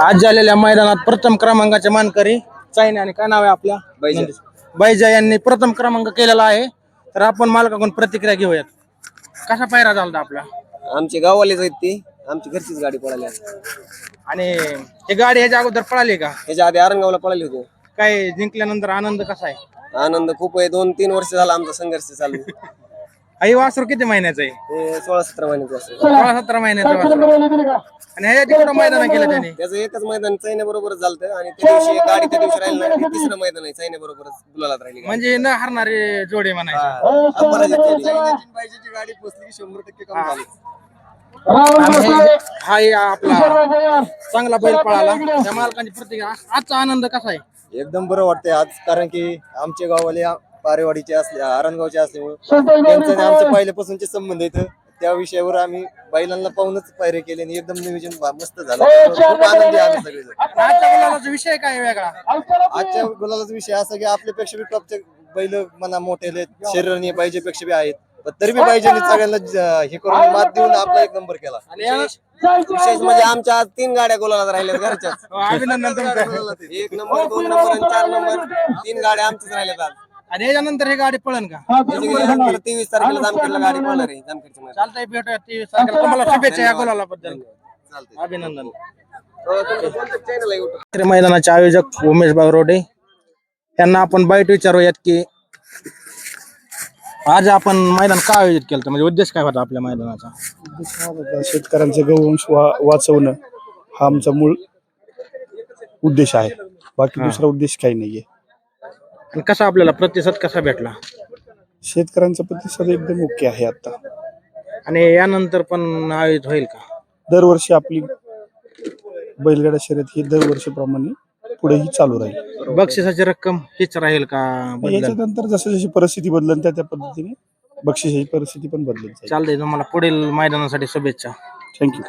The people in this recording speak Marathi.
आज झालेल्या मैदानात प्रथम क्रमांकाचे मानकरी चायना आणि काय नाव आहे आपल्या बैजा. बैजा यांनी प्रथम क्रमांक केलेला आहे. तर आपण मालकाकडून प्रतिक्रिया घेऊयात. कसा पायरा झाला होता आपला? आमचे गाववालेच आहेत ती. आमची घरचीच गाडी पळाली आहे. आणि ही गाडी ह्याच्या अगोदर पळाली का? ह्याच्या आधी आरंगावला पळाली होती. काय जिंकल्यानंतर आनंद कसा आहे? आनंद खूप आहे. दोन तीन वर्ष झाला आमचा संघर्ष चालू. आई वासरू किती महिन्याचं आहे? सोळा सतरा महिन्याचं असेल सोळा. सतरा महिन्याचं वासरू. आणि ह्याच्या तिकडं मैदान केलं त्याने. त्याचं एकच मैदान चैन्या बरोबरच झालं आणि त्या दिवशी एक गाडी त्या दिवशी राहिली नाही. हे तिसरं मैदान आहे चैन्या बरोबरच गुलालात राहिली गाडी. म्हणजे न हरणारे जोडे म्हणायचे. अंबराची केली. पाहिजेची गाडी पोचली की शंभर टक्के काम झालं. आणि हे- हा हे आपला चांगला बैल पळाला. त्या मालकांची प्रतिक्रिया. आज- आजचा आनंद कसा आहे? एकदम बरं वाटतंय आज कारण की आमचे गाववाले आ- पारेवाडीचे असले आरणगावचे असल्यामुळे त्यांचं आणि आमचे पहिल्यापासूनचे संबंध आहेत. त्या विषयावर आम्ही बैलांना पाहूनच पायरे केले आणि एकदम नियोजन मस्त झालं. खूप आनंदी आहे आम्ही सगळेजण. आजच्या गुलालाचा विषय काय वेगळा? आजच्या गुलालाचा विषय असा की आपल्यापेक्षा बी टॉपचे बैल मना मोठे आहेत. शरीराने पाहिजेपेक्षा बी आहेत. पण तरी बी पाहिजे सगळ्यांना ज- हे करून मात देऊन आपला एक नंबर केला. आणि या- विशेष म्हणजे आमच्या आज तीन गाड्या गुलालात राहिल्यात घरच्याच. हो, अभिनंदन तुमचं. एक नंबर दोन नंबर आणि चार नंबर. तीन गाड्या आमच्याच राहिल्यात आज. आणि याच्यानंतर ही गाडी पळन का? त्याच्याकडे तेवीस तारखेला जामखेडला गाडी पळणार आहे जामखेडच्या मैदानात. चालतंय भेटूया तेवीस तारखेला. तुम्हाला शुभेच्छा या गुलाला बद्दल चालतंय. अभिनंदन. तुमचं कोणतं channel आहे YouTube? तिसरे मैदानाचे आयोजक उमेश बागरोडे यांना आपण बाईट विचारूयात की आज आपण मैदान का आयोजित केलं होतं? म्हणजे उद्देश काय होता आपल्या मैदानाचा? शेतकऱ्यांचे गौवंश वा- वाचवणं हा आमचा मूळ उद्देश आहे. बाकी दुसरा उद्देश काही नाहीये. आणि कसा आपल्याला प्रतिसाद कसा भेटला? शेतकऱ्यांचा प्रतिसाद एकदम ओके आहे आता. आणि यानंतर पण आयोजित होईल का? दरवर्षी आपली बैलगाडा शर्यत ही दरवर्षीप्रमाणे पुढेही चालू राहील. बक्षिसाची रक्कम हीच राहील का याच्यानंतर जसं जशी परिस्थिती बदलल त्या त्या पद्धतीने बक्षिसाची परिस्थिती पण बदलत जाईल. चालतंय तुम्हाला पुढील मैदानासाठी शुभेच्छा. थँक्यू